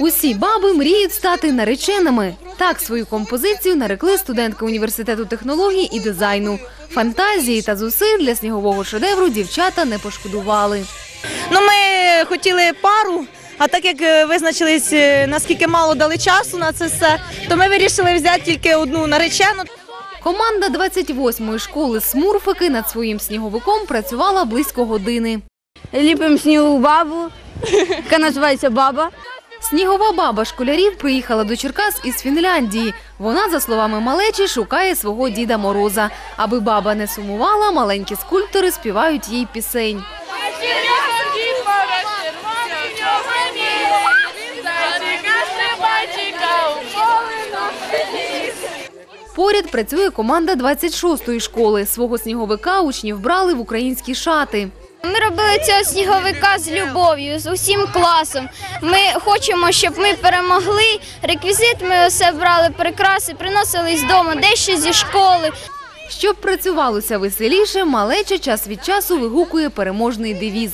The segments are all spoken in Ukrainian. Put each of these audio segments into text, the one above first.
Усі баби мріють стати нареченими. Так свою композицію нарекли студентки університету технологій і дизайну. Фантазії та зусиль для снігового шедевру дівчата не пошкодували. Ну, ми хотіли пару, а так як е, визначились, е, наскільки мало дали часу на це все, то ми вирішили взяти тільки одну наречену. Команда 28-ї школи Смурфики над своїм сніговиком працювала близько години. Ліпимо снігу бабу, яка називається баба. Снігова баба школярів приїхала до Черкас із Фінляндії. Вона, за словами малечі, шукає свого діда Мороза. Аби баба не сумувала, маленькі скульптори співають їй пісень. Поряд працює команда 26-ї школи. Свого сніговика учні вбрали в українські шати. Ми робили цього сніговика з любов'ю, з усім класом. Ми хочемо, щоб ми перемогли. Реквізит ми усе брали, прикраси, приносили з дому, дещо зі школи. Щоб працювалося веселіше, малеча час від часу вигукує переможний девіз.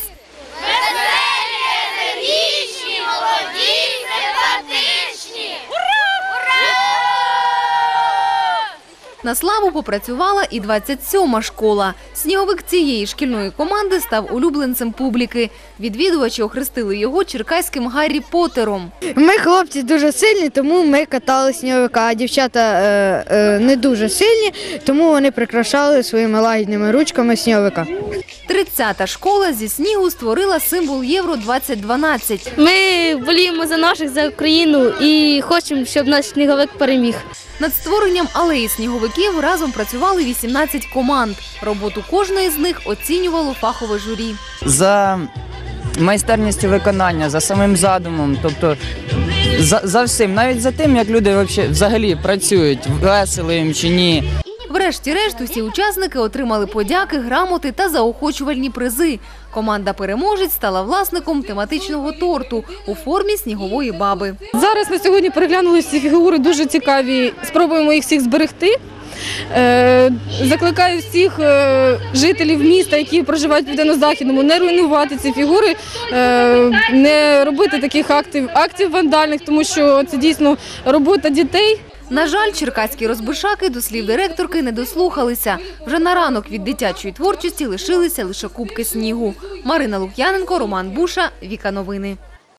На славу попрацювала і 27-ма школа. Сніговик цієї шкільної команди став улюбленцем публіки. Відвідувачі охрестили його черкаським Гаррі Поттером. Ми хлопці дуже сильні, тому ми катали сніговика. А дівчата е, е, не дуже сильні, тому вони прикрашали своїми лагідними ручками сніговика. 30-та школа зі снігу створила символ Євро 2012. Ми боліємо за наших за Україну і хочемо, щоб наш сніговик переміг. Над створенням алеї сніговиків разом працювали 18 команд. Роботу кожної з них оцінювало фахове журі. за майстерністю виконання, за самим задумом, тобто за, за всім, навіть за тим, як люди взагалі працюють, весело їм чи ні. Врешті-решт усі учасники отримали подяки, грамоти та заохочувальні призи. Команда переможець стала власником тематичного торту у формі снігової баби. Зараз на сьогодні переглянули всі фігури дуже цікаві. Спробуємо їх всіх зберегти. Е, Закликаю всіх е, жителів міста, які проживають в південно-західному, не руйнувати ці фігури, е, не робити таких актів, актів вандальних, тому що це дійсно робота дітей. На жаль, черкаські розбишаки до слів директорки не дослухалися. Вже на ранок від дитячої творчості лишилися лише кубки снігу. Марина Лук'яненко, Роман Буша, Віка Новини.